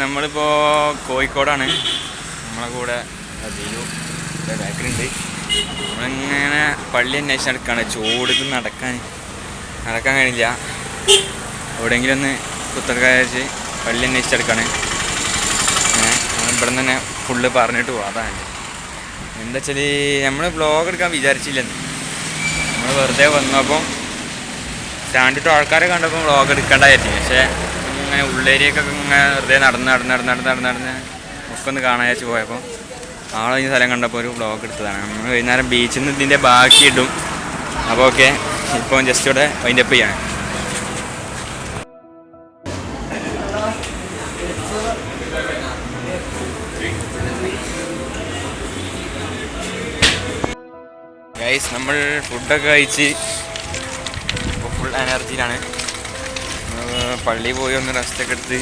നമ്മളിപ്പോൾ കോഴിക്കോടാണ്. നമ്മളെ കൂടെ അതിലു നമ്മളിങ്ങനെ പള്ളി അന്വേഷിച്ച് നടക്കാണ്. ചൂടിൽ നടക്കാൻ നടക്കാൻ കഴിഞ്ഞില്ല എവിടെയെങ്കിലും ഒന്ന് കുത്തർക്ക വെച്ച് പള്ളി അന്വേഷിച്ച് നടക്കാണ്. ഇവിടെ തന്നെ ഫുള്ള് പറഞ്ഞിട്ട് അതാണ്. എന്താ വെച്ചാൽ നമ്മൾ ബ്ലോഗ് എടുക്കാൻ വിചാരിച്ചില്ലെന്ന്. നമ്മൾ വെറുതെ വന്നപ്പം സ്റ്റാൻഡിട്ട് ആൾക്കാരെ കണ്ടപ്പോൾ ബ്ലോഗ് എടുക്കേണ്ടായിരുന്നു. പക്ഷേ ഇങ്ങനെ ഉള്ളേരിയൊക്കെ ഇങ്ങനെ വെറുതെ നടന്ന് നടന്ന് നടന്ന് നടന്ന് നടന്ന് നടന്ന് ഒക്കെ ഒന്ന് കാണാൻ വെച്ച് പോയപ്പോൾ ആളെ ഈ സ്ഥലം കണ്ടപ്പോൾ ഒരു ബ്ലോഗ് എടുത്തതാണ്. നമ്മൾ വൈകുന്നേരം ബീച്ചിൽ നിന്ന് ഇതിന്റെ ബാക്കി ഇടും. അപ്പോൾ ഓക്കെ ഇപ്പോൾ ജസ്റ്റ് ഇവിടെ വൈൻഡപ്പ് ചെയ്യാണ്. ഗൈസ് നമ്മൾ ഫുഡൊക്കെ കഴിച്ച് ഫുൾ എനർജിയിലാണ് പള്ളിയിൽ പോയി ഒന്ന് റെസ്റ്റ് ഒക്കെ എടുത്ത്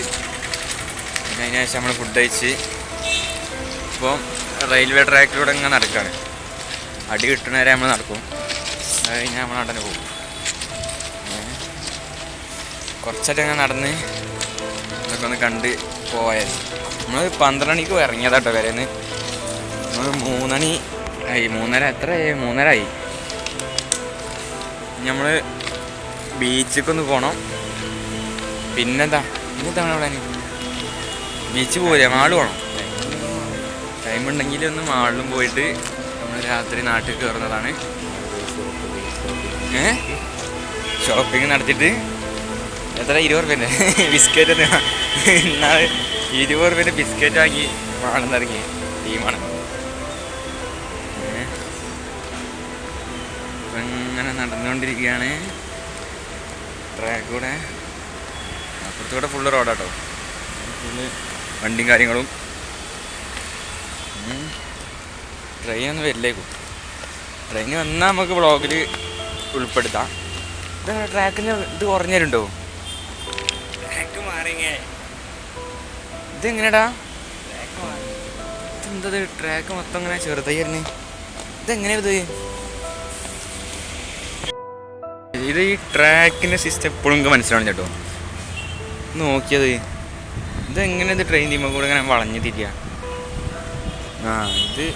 അതിന് ശേഷം നമ്മൾ ഫുഡ് കഴിച്ച് ഇപ്പം റെയിൽവേ ട്രാക്കിലൂടെ ഇങ്ങനെ നടക്കുകയാണ് അടി കിട്ടുന്ന വരെ നമ്മൾ നടക്കും. അത് കഴിഞ്ഞാൽ നമ്മൾ നടന്ന് പോകും. കുറച്ചായിട്ട് അങ്ങനെ നടന്ന് ഇതൊക്കെ ഒന്ന് കണ്ട് പോയത് നമ്മൾ പന്ത്രണ്ട് മണിക്ക് ഇറങ്ങിയതാട്ടോ വരേന്ന് നമ്മൾ മൂന്നണി ആയി. മൂന്നര എത്ര മൂന്നര ആയി. നമ്മൾ ബീച്ചിലേക്ക് ഒന്ന് പോകണം പിന്നെന്താ? പിന്നെന്താണ് അവിടെ? ബീച്ച് പോരെ മാൾ വേണം ടൈം ഉണ്ടെങ്കിൽ ഒന്ന് മാളിലും പോയിട്ട് നമ്മൾ രാത്രി നാട്ടിൽ കയറുന്നതാണ് ഏ? ഷോപ്പിംഗ് നടത്തിയിട്ട് എത്ര? ഇരുപത് റുപ്യന്റെ ബിസ്ക്കറ്റ് എന്നാൽ ഇരുപത് റുപ്യന്റെ ബിസ്ക്കറ്റ് വാങ്ങി മാണെന്നിറങ്ങി ടീമാണ് അങ്ങനെ ഇങ്ങനെ നടന്നുകൊണ്ടിരിക്കുകയാണ്. ട്രാക്ക് കൂടെ അപ്പുറത്തൂടെ ഫുള്ള് റോഡാട്ടോ ഫുള്ള് വണ്ടിയും കാര്യങ്ങളും. ട്രെയിൻ ഒന്ന് വരില്ലേക്കും. ട്രെയിൻ വന്നാൽ നമുക്ക് വ്ളോഗിൽ ഉൾപ്പെടുത്താം. ഇത് ട്രാക്കിന് ഇത് കുറഞ്ഞിട്ടുണ്ടോ? ട്രാക്ക് മാറിങ്ങേ. ഇതെങ്ങനെടാ? ഇതെന്തത്? ട്രാക്ക് മൊത്തം ഇങ്ങനെ ചെറുതായിരുന്നു ഇതെങ്ങനെയാ ഇത്? ഇത് ഈ ട്രാക്കിന്റെ സിസ്റ്റം എപ്പോഴും നിങ്ങൾക്ക് മനസ്സിലാവണം ഇത് നോക്കിയത്. ഇതെങ്ങനെ ഇത് ട്രെയിൻ ചെയ്യുമ്പോൾ കൂടെ ഇങ്ങനെ വളഞ്ഞു തിരിക ആ ഇത്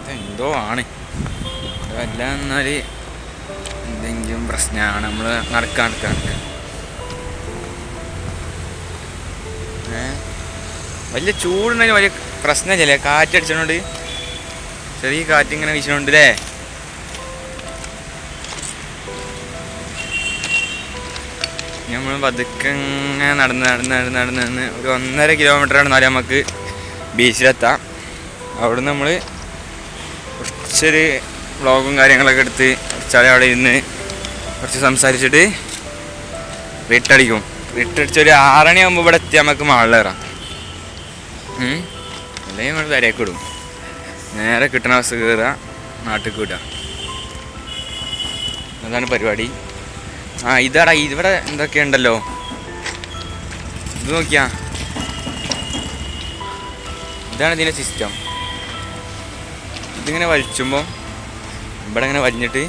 ഇതെന്തോ ആണ്. അല്ല എന്നാൽ എന്തെങ്കിലും പ്രശ്നമാണ് നമ്മൾ നടക്കാൻ നടക്കാൻ നടക്കുക വലിയ ചൂടുണ്ടെങ്കിൽ വലിയ പ്രശ്നമില്ലല്ലേ കാറ്റടിച്ചോണ്ട്. ചെറിയ കാറ്റിങ്ങനെ വീശണുണ്ട് അല്ലേ നമ്മൾ പതുക്കെ ഇങ്ങനെ നടന്ന് നടന്ന് നടന്ന് നടന്ന് നടന്ന് ഒരു ഒന്നര കിലോമീറ്റർ നടന്നാലും നമുക്ക് ബീച്ചിലെത്താം അവിടുന്ന് നമ്മൾ കുറച്ചൊരു വ്ളോഗും കാര്യങ്ങളൊക്കെ എടുത്ത് കുറച്ചാളെ അവിടെ ഇരുന്ന് കുറച്ച് സംസാരിച്ചിട്ട് റിട്ടടിക്കും റിട്ടടിച്ച് ഒരു ആറണി ആകുമ്പോൾ ഇവിടെ എത്തിയാൽ നമുക്ക് ഉം. അല്ലെങ്കിൽ നമ്മൾ വരയൊക്കെ ഇടും. നേരെ കിട്ടണ ബസ് കയറുക നാട്ടിൽ വിടുക അതാണ് പരിപാടി. ആ ഇതാടാ ഇവിടെ എന്തൊക്കെയുണ്ടല്ലോ ഇത് നോക്കിയാ. ഇതാണ് ഇതിന്റെ സിസ്റ്റം ഇതിങ്ങനെ വലിച്ചുമ്പോൾ ഇവിടെ ഇങ്ങനെ വലിഞ്ഞിട്ട്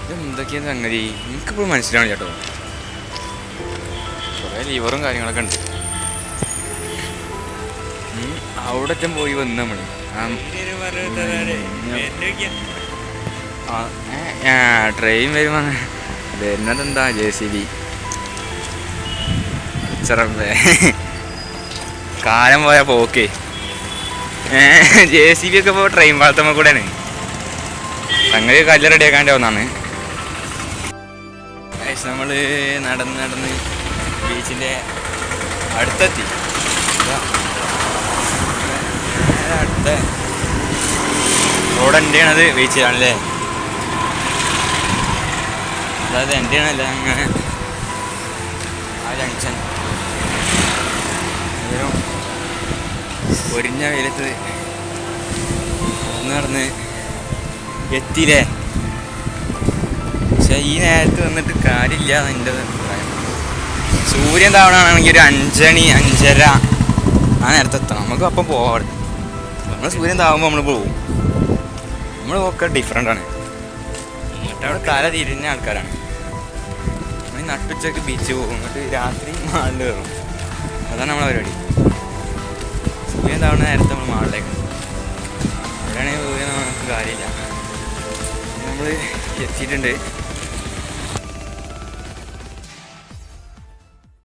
ഇത് എന്തൊക്കെയാണ് സംഗതി? എനിക്കിപ്പോൾ മനസ്സിലാവണം ചേട്ടോ കുറേ ലീവറും കാര്യങ്ങളൊക്കെ ഉണ്ട്. അവിടെ ഒറ്റം പോയി വന്ന് നമ്മൾ ആ ട്രെയിൻ വരുമ്പോ വരുന്നത് എന്താ ജെ സി ബി? ചെറമ്പേ കാലം പോയ പോക്കേ. ജെ സി ബി ഒക്കെ ഇപ്പോൾ ട്രെയിൻ പാളത്തമ്മ കൂടെയാണ്. സംഗതി കല്ല് റെഡിയാക്കാന്റെ ഒന്നാണ് നമ്മൾ നടന്ന് നടന്ന് ബീച്ചിന്റെ അടുത്തെത്തി. അടുത്ത റോഡ് എന്റെയാണത് ബീച്ചിലാണല്ലേ? അതായത് എന്റെയാണല്ല അങ്ങനെ ആ ജംഗ്ഷൻ. ഒരു ഒരിഞ്ഞ വെയിലത്ത് നടന്ന് എത്തിയില്ലേ? പക്ഷെ ഈ നേരത്ത് വന്നിട്ട് കാര്യമില്ല എന്റെ അഭിപ്രായം സൂര്യൻ താവണാണെങ്കിൽ ഒരു അഞ്ചണി അഞ്ചര ആ നേരത്തെ എത്തണം. നമുക്ക് അപ്പം പോവാം നമ്മൾ സൂര്യൻ താവുമ്പോൾ നമ്മൾ പോകും നമ്മൾ ഒക്കെ ഡിഫറെന്റ് ആണ്. എന്നിട്ട് അവിടെ തല തിരിഞ്ഞ ആൾക്കാരാണ്. നമ്മൾ നട്ടുച്ചക്ക് ബീച്ച് പോകും എന്നിട്ട് രാത്രി മാളിൽ കയറും അതാണ് നമ്മളെ പരിപാടി. സൂര്യൻ താവണ നേരത്തെ നമ്മൾ മാളിലേക്ക് അവിടെയാണെങ്കിൽ സൂര്യൻ നമുക്ക് കാര്യമില്ല. നമ്മൾ എത്തിയിട്ടുണ്ട്.